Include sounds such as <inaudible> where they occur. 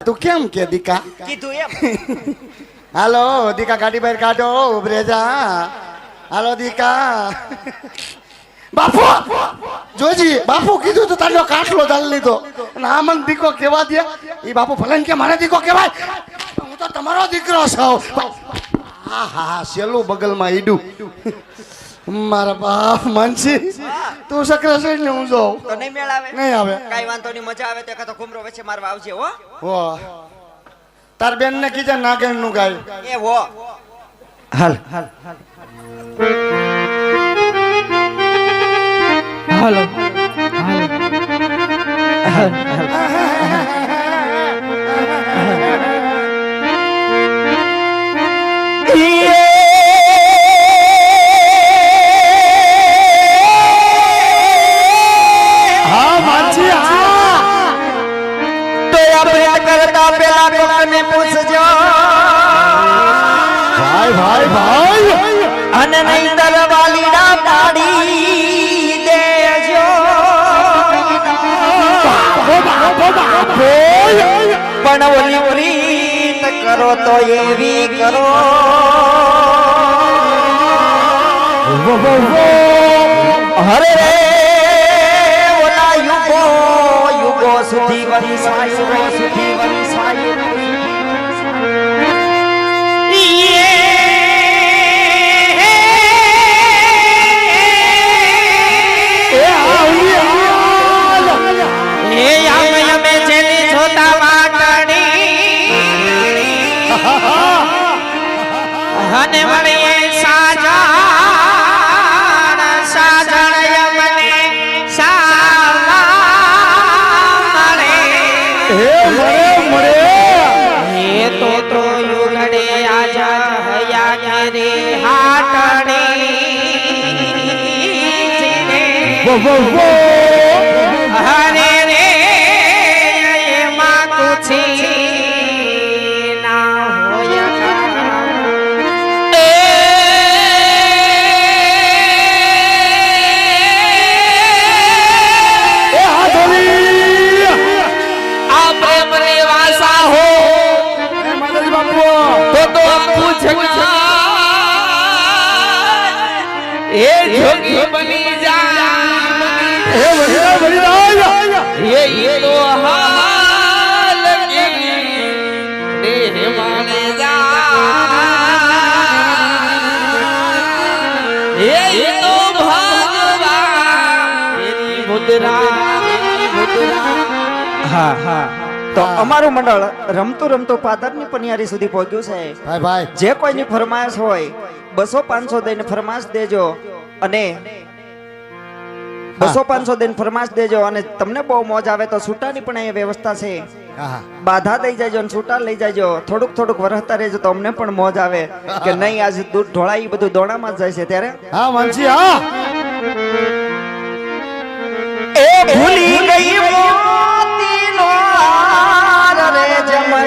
તું કેમ કે દીકા? કીધું એમ. હાલો દીકા ગાડી બહાર કાઢો ઉભરે જા. હાલો દીકા. બાપુ! જોજી બાપુ કીધું તો તારો કાટલો દાલ લીધો. અને આ મને દીકો કેવા દે? એ બાપુ ફલન કે મારે દીકો કહેવાય હું તો તમારો દીકરો છું. હા હા હા સેલું બગલમાં ઈડું. મારા બાપ માનસી તું સકરા સઈ ને હું જાઉં. તો નહીં મેળ આવે નહીં આવે. કઈ વાંધો નહીં મજા આવે તો એકાદો ઘુમરો વચ્ચે મારવા આવજે હો. હો તાર બેન ને કીધે નાગણનું ગાય. એ હો. હાલ હાલ હાલો. હા <laughs> આપણે કરતા પેલા કોકને પૂછજો. ભાઈ ભાઈ ભાઈ. અને નહીં દરવાલીડા પાડી દેજો. પણ ઓલી પ્રીત કરો તો એવી કરો. હરે રે. યુગો સુધી વંશાય યુગો સુધી હે તો તો યુગડે આજા હયા ઘરે હાટણી હરે પૂછના એ જોગી બની જા એ ઈ તો હાલ કી દેહ માને જા એ ઈ તો ભગવાન તેરી મુદ્રા તેરી મુદ્રા હા હા તો અમારું મંડળ રમતું રમતું પાદરની પનિયારી સુધી પહોંચ્યું છે. ભાઈ ભાઈ. જે કોઈની ફરમાશ હોય બસો પાંચસો દઈને ફરમાશ દેજો અને બસો પાંચસો દઈને ફરમાશ દેજો અને તમને બહુ મોજ આવે તો છૂટાની પણ અહીંયા વ્યવસ્થા છે. બાધા દઈ જાયજો અને છૂટા લઈ જાયજો થોડુંક થોડુંક વરસતા રહેજો તો અમને પણ મોજ આવે કે નહીં આજે દૂધ ઢોળાઈ બધું દોણામાં જ જાય છે ત્યારે. હા વાંચી હા. জামাই